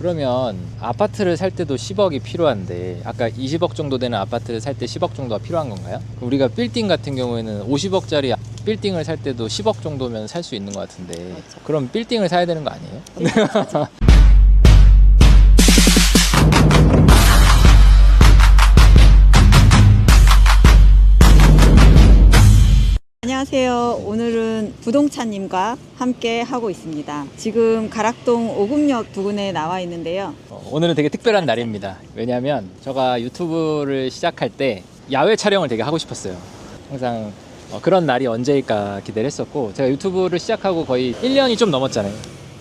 그러면 아파트를 살 때도 10억이 필요한데 아까 20억 정도 되는 아파트를 살 때 10억 정도가 필요한 건가요? 그럼 우리가 빌딩 같은 경우에는 50억짜리 빌딩을 살 때도 10억 정도면 살 수 있는 것 같은데 그렇죠. 그럼 빌딩을 사야 되는 거 아니에요? 안녕하세요. 오늘은 부동차님과 함께 하고 있습니다. 지금 가락동 오금역 부근에 나와 있는데요. 어, 오늘은 되게 특별한 날입니다. 왜냐하면 제가 유튜브를 시작할 때 야외 촬영을 되게 하고 싶었어요. 항상 어, 그런 날이 언제일까 기대를 했었고 제가 유튜브를 시작하고 거의 1년이 좀 넘었잖아요.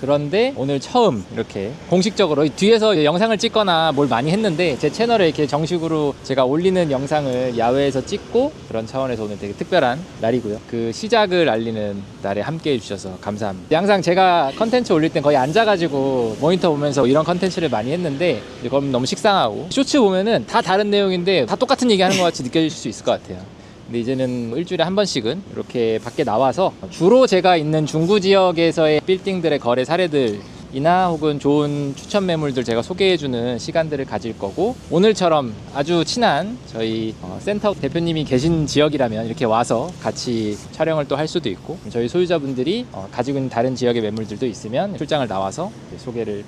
그런데 오늘 처음 이렇게 공식적으로 이 뒤에서 영상을 찍거나 뭘 많이 했는데 제 채널에 이렇게 정식으로 제가 올리는 영상을 야외에서 찍고 그런 차원에서 오늘 되게 특별한 날이고요. 그 시작을 알리는 날에 함께 해주셔서 감사합니다. 항상 제가 컨텐츠 올릴 땐 거의 앉아가지고 모니터 보면서 이런 컨텐츠를 많이 했는데 그럼 너무 식상하고 쇼츠 보면은 다 다른 내용인데 다 똑같은 얘기 하는 것 같이 느껴질 수 있을 것 같아요. 근데 이제는 일주일에 한 번씩은 이렇게 밖에 나와서 주로 제가 있는 중구 지역에서의 빌딩들의 거래 사례들 이나 혹은 좋은 추천 매물들 제가 소개해주는 시간들을 가질 거고 오늘처럼 아주 친한 저희 어, 센터 대표님이 계신 지역이라면 이렇게 와서 같이 촬영을 또 할 수도 있고 저희 소유자분들이 어, 가지고 있는 다른 지역의 매물들도 있으면 출장을 나와서 소개를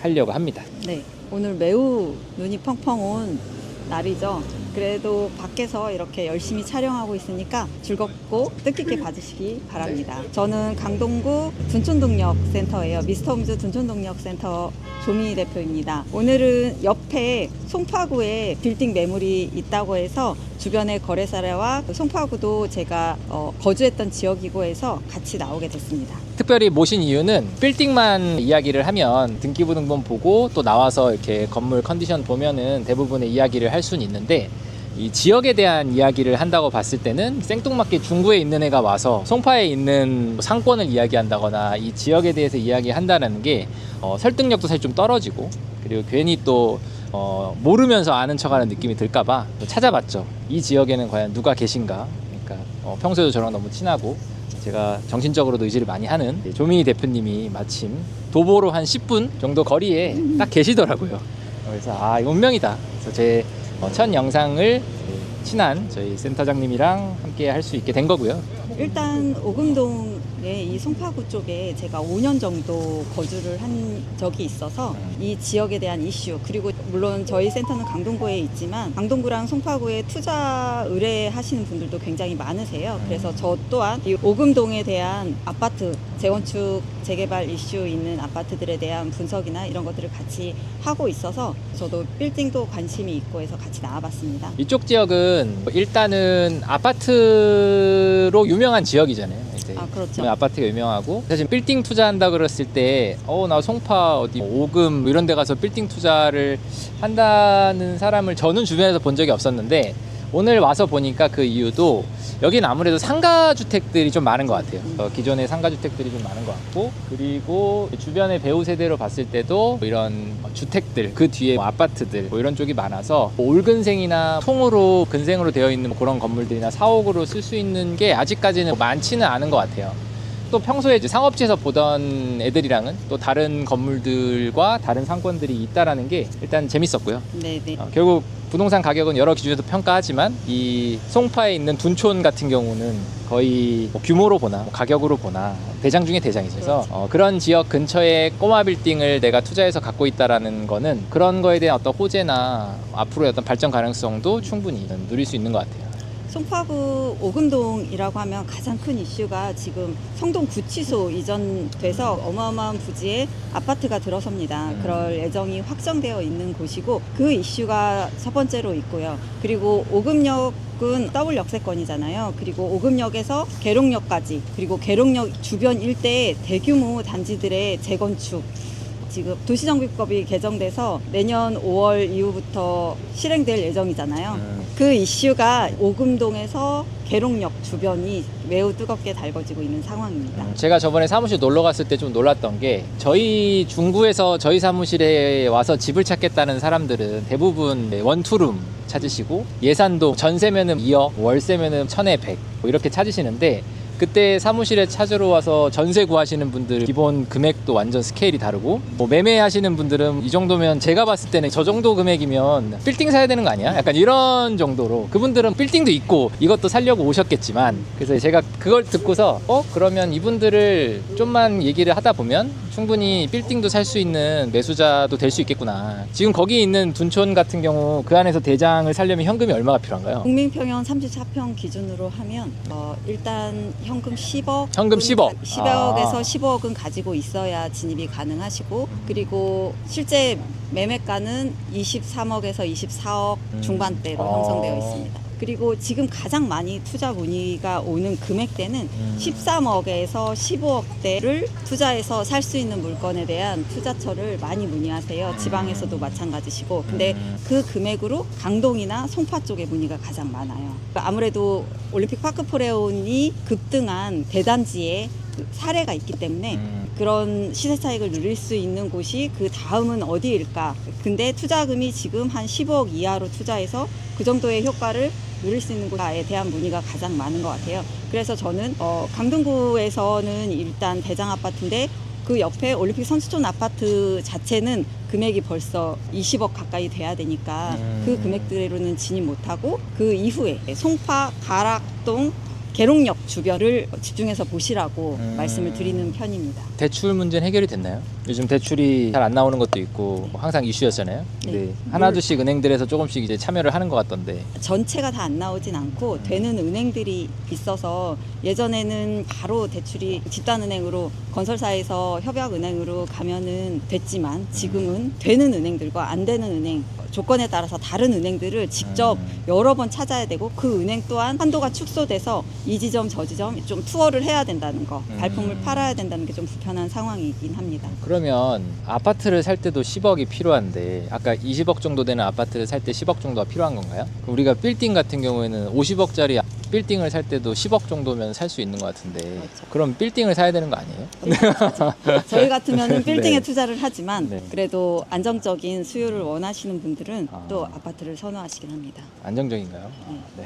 하려고 합니다. 네. 오늘 매우 눈이 펑펑 온 날이죠. 그래도 밖에서 이렇게 열심히 촬영하고 있으니까 즐겁고 뜻깊게 봐주시기 바랍니다. 저는 강동구 둔촌동력 센터예요. 미스터홈즈 둔촌동력 센터 조민희 대표입니다. 오늘은 옆에 송파구에 빌딩 매물이 있다고 해서 주변의 거래 사례와 그 송파구도 제가 어, 거주했던 지역이고 해서 같이 나오게 됐습니다. 특별히 모신 이유는 빌딩만 이야기를 하면 등기부등본 보고 또 나와서 이렇게 건물 컨디션 보면은 대부분의 이야기를 할 수는 있는데 이 지역에 대한 이야기를 한다고 봤을 때는 생뚱맞게 중구에 있는 애가 와서 송파에 있는 뭐 상권을 이야기한다거나 이 지역에 대해서 이야기한다는 게 어, 설득력도 사실 좀 떨어지고 그리고 괜히 또 어, 모르면서 아는 척하는 느낌이 들까봐 또 찾아봤죠. 이 지역에는 과연 누가 계신가? 그러니까 어, 평소에도 저랑 너무 친하고 제가 정신적으로도 의지를 많이 하는 조민희 대표님이 마침 도보로 한 10분 정도 거리에 딱 계시더라고요. 그래서 아 운명이다. 그래서 제 첫 영상을 친한 저희 센터장님이랑 함께 할 수 있게 된 거고요. 일단 오금동 의이 송파구 쪽에 제가 5년 정도 거주를 한 적이 있어서 이 지역에 대한 이슈 그리고 물론 저희 센터는 강동구에 있지만 강동구랑 송파구에 투자 의뢰하시는 분들도 굉장히 많으세요. 그래서 저 또한 이 오금동에 대한 아파트 재건축 재개발 이슈 있는 아파트들에 대한 분석이나 이런 것들을 같이 하고 있어서 저도 빌딩도 관심이 있고 해서 같이 나와봤습니다. 이쪽 지역은 뭐 일단은 아파트로 유명한 지역이잖아요. 그렇죠. 네, 아파트가 유명하고 사실 빌딩 투자한다 그랬을 때 어 나 송파 어디 오금 뭐 이런 데 가서 빌딩 투자를 한다는 사람을 저는 주변에서 본 적이 없었는데 오늘 와서 보니까 그 이유도 여기는 아무래도 상가 주택들이 좀 많은 것 같아요. 어, 기존의 상가 주택들이 좀 많은 것 같고 그리고 주변의 배우 세대로 봤을 때도 이런 주택들 그 뒤에 뭐 아파트들 뭐 이런 쪽이 많아서 뭐 올근생이나 통으로 근생으로 되어 있는 뭐 그런 건물들이나 사옥으로 쓸 수 있는 게 아직까지는 많지는 않은 것 같아요. 또 평소에 이제 상업지에서 보던 애들이랑은 또 다른 건물들과 다른 상권들이 있다라는 게 일단 재밌었고요. 네네. 어, 결국 부동산 가격은 여러 기준에서 평가하지만 이 송파에 있는 둔촌 같은 경우는 거의 뭐 규모로 보나 뭐 가격으로 보나 대장 중에 대장이죠. 그래서 어, 그런 지역 근처에 꼬마 빌딩을 내가 투자해서 갖고 있다라는 거는 그런 거에 대한 어떤 호재나 앞으로의 어떤 발전 가능성도 충분히 누릴 수 있는 것 같아요. 송파구 오금동이라고 하면 가장 큰 이슈가 지금 성동 구치소 이전돼서 어마어마한 부지에 아파트가 들어섭니다. 음. 그럴 예정이 확정되어 있는 곳이고 그 이슈가 첫 번째로 있고요. 그리고 오금역 은 더블 역세권이잖아요. 그리고 오금역에서 계룡역까지 그리고 계룡역 주변 일대의 대규모 단지들의 재건축 지금 도시정비법이 개정돼서 내년 5월 이후부터 실행될 예정이잖아요. 음. 그 이슈가 오금동에서 계룡역 주변이 매우 뜨겁게 달궈지고 있는 상황입니다. 음, 제가 저번에 사무실 놀러 갔을 때 좀 놀랐던 게 저희 중구에서 저희 사무실에 와서 집을 찾겠다는 사람들은 대부분 원투룸 찾으시고 예산도 전세면은 2억, 월세면은 1000에 100뭐 이렇게 찾으시는데 그때 사무실에 찾으러 와서 전세 구하시는 분들 기본 금액도 완전 스케일이 다르고 뭐 매매하시는 분들은 이 정도면 제가 봤을 때는 저 정도 금액이면 빌딩 사야 되는 거 아니야? 약간 이런 정도로 그분들은 빌딩도 있고 이것도 살려고 오셨겠지만 그래서 제가 그걸 듣고서 어 그러면 이분들을 좀만 얘기를 하다 보면 충분히 빌딩도 살 수 있는 매수자도 될 수 있겠구나. 지금 거기 있는 둔촌 같은 경우 그 안에서 대장을 살려면 현금이 얼마가 필요한가요? 국민평형 34평 기준으로 하면 어, 일단 현금 10억 현금 10억. 10억에서 아. 15억은 가지고 있어야 진입이 가능하시고 그리고 실제 매매가는 23억에서 24억 음. 중반대로 아. 형성되어 있습니다. 그리고 지금 가장 많이 투자 문의가 오는 금액대는 음. 13억에서 15억대를 투자해서 살 수 있는 물건에 대한 투자처를 많이 문의하세요. 지방에서도 마찬가지시고. 근데 음. 그 금액으로 강동이나 송파 쪽에 문의가 가장 많아요. 아무래도 올림픽 파크 포레온이 급등한 대단지에 그 사례가 있기 때문에 음. 그런 시세 차익을 누릴 수 있는 곳이 그 다음은 어디일까? 근데 투자금이 지금 한 10억 이하로 투자해서 그 정도의 효과를 누릴 수 있는 곳에 대한 문의가 가장 많은 것 같아요. 그래서 저는 어, 강동구에서는 일단 대장 아파트인데 그 옆에 올림픽 선수촌 아파트 자체는 금액이 벌써 20억 가까이 돼야 되니까 음. 그 금액대로는 진입 못하고 그 이후에 송파, 가락동, 계룡역 주변을 집중해서 보시라고 음. 말씀을 드리는 편입니다. 대출 문제는 해결이 됐나요? 요즘 대출이 잘 안 나오는 것도 있고 항상 이슈였잖아요. 근데 네. 하나둘씩 은행들에서 조금씩 이제 참여를 하는 것 같던데. 전체가 다 안 나오진 않고 되는 은행들이 있어서 예전에는 바로 대출이 집단은행으로 건설사에서 협약은행으로 가면은 됐지만 지금은 되는 은행들과 안 되는 은행 조건에 따라서 다른 은행들을 직접 음. 여러 번 찾아야 되고 그 은행 또한 한도가 축소돼서 이 지점 저 지점 좀 투어를 해야 된다는 거 음. 발품을 팔아야 된다는 게 좀 불편한 상황이긴 합니다. 그 러면 아파트를 살 때도 10억이 필요한데 아까 20억 정도 되는 아파트를 살 때 10억 정도가 필요한 건가요? 우리가 빌딩 같은 경우에는 50억짜리 빌딩을 살 때도 10억 정도면 살 수 있는 것 같은데 그렇죠. 그럼 빌딩을 사야 되는 거 아니에요? 저희 같으면 빌딩에 네. 투자를 하지만 네. 그래도 안정적인 수요를 원하시는 분들은 아. 또 아파트를 선호하시긴 합니다. 안정적인가요? 네.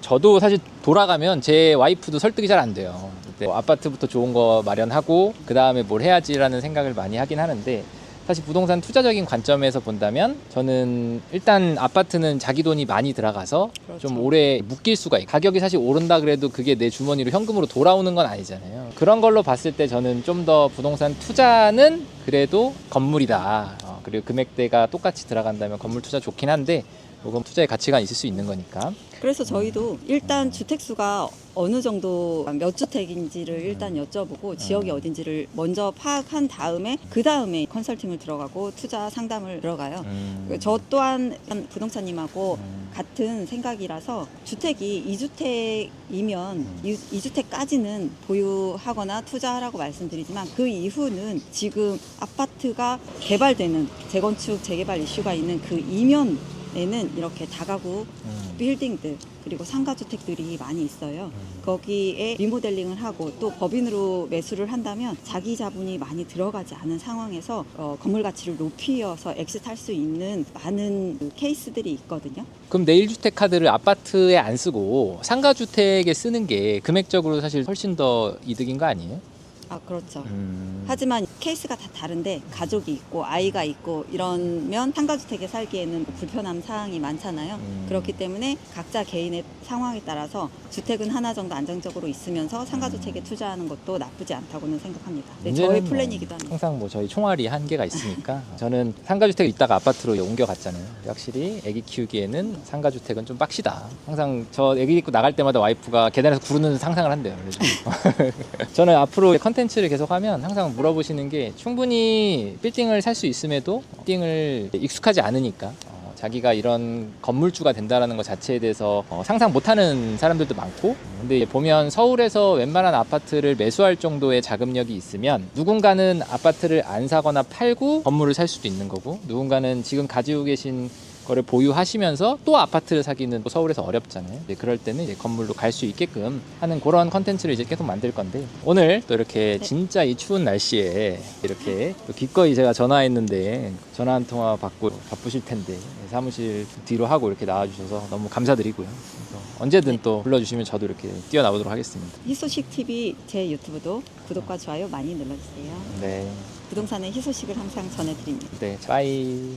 저도 사실 돌아가면 제 와이프도 설득이 잘 안 돼요. 뭐 아파트부터 좋은 거 마련하고 그 다음에 뭘 해야지라는 생각을 많이 하긴 하는데 사실 부동산 투자적인 관점에서 본다면 저는 일단 아파트는 자기 돈이 많이 들어가서 그렇죠. 좀 오래 묶일 수가 있고 가격이 사실 오른다 그래도 그게 내 주머니로 현금으로 돌아오는 건 아니잖아요. 그런 걸로 봤을 때 저는 좀 더 부동산 투자는 그래도 건물이다. 어, 그리고 금액대가 똑같이 들어간다면 건물 투자 좋긴 한데 요건 투자의 가치가 있을 수 있는 거니까. 그래서 저희도 일단 주택수가 어느 정도 몇 주택인지를 일단 여쭤보고 지역이 어딘지를 먼저 파악한 다음에 그 다음에 컨설팅을 들어가고 투자 상담을 들어가요. 음. 저 또한 부동산님하고 음. 같은 생각이라서 주택이 2주택이면 음. 2주택까지는 보유하거나 투자하라고 말씀드리지만 그 이후는 지금 아파트가 개발되는 재건축 재개발 이슈가 있는 그 이면 에는 이렇게 다가구 음. 빌딩들 그리고 상가주택들이 많이 있어요. 음. 거기에 리모델링을 하고 또 법인으로 매수를 한다면 자기 자본이 많이 들어가지 않은 상황에서 어, 건물 가치를 높이어서 엑스트할 수 있는 많은 그 케이스들이 있거든요. 그럼 내 1주택 카드를 아파트에 안 쓰고 상가주택에 쓰는 게 금액적으로 사실 훨씬 더 이득인 거 아니에요? 아 그렇죠. 음. 하지만 케이스가 다 다른데 가족이 있고 아이가 있고 이러면 상가주택에 살기에는 불편함 사항이 많잖아요. 음. 그렇기 때문에 각자 개인의 상황에 따라서 주택은 하나 정도 안정적으로 있으면서 상가주택에 투자하는 것도 나쁘지 않다고는 생각합니다. 네, 문제는 뭐 플랜이기도 합니다. 항상 뭐 저희 총알이 한계가 있으니까 저는 상가주택에 있다가 아파트로 옮겨갔잖아요. 확실히 아기 키우기에는 상가주택은 좀 빡시다. 항상 저 아기 입고 나갈 때마다 와이프가 계단에서 구르는 상상을 한대요. 저는 앞으로 컨텐츠 를 계속하면 항상 물어보시는 게 충분히 빌딩을 살 수 있음에도 빌딩을 익숙하지 않으니까 어, 자기가 이런 건물주가 된다라는 것 자체에 대해서 어, 상상 못하는 사람들도 많고 근데 보면 서울에서 웬만한 아파트를 매수할 정도의 자금력이 있으면 누군가는 아파트를 안 사거나 팔고 건물을 살 수도 있는 거고 누군가는 지금 가지고 계신 거를 보유하시면서 또 아파트를 사기는 또 서울에서 어렵잖아요. 그럴 때는 이제 건물로 갈 수 있게끔 하는 그런 컨텐츠를 이제 계속 만들 건데 오늘 또 이렇게 네. 진짜 이 추운 날씨에 이렇게 또 기꺼이 제가 전화했는데 전화 한 통화 받고 바쁘실 텐데 사무실 뒤로 하고 이렇게 나와주셔서 너무 감사드리고요. 언제든 네. 또 불러주시면 저도 이렇게 뛰어나오도록 하겠습니다. 희소식 TV 제 유튜브도 구독과 좋아요 많이 눌러주세요. 네, 부동산의 희소식을 항상 전해드립니다. 네, 빠이.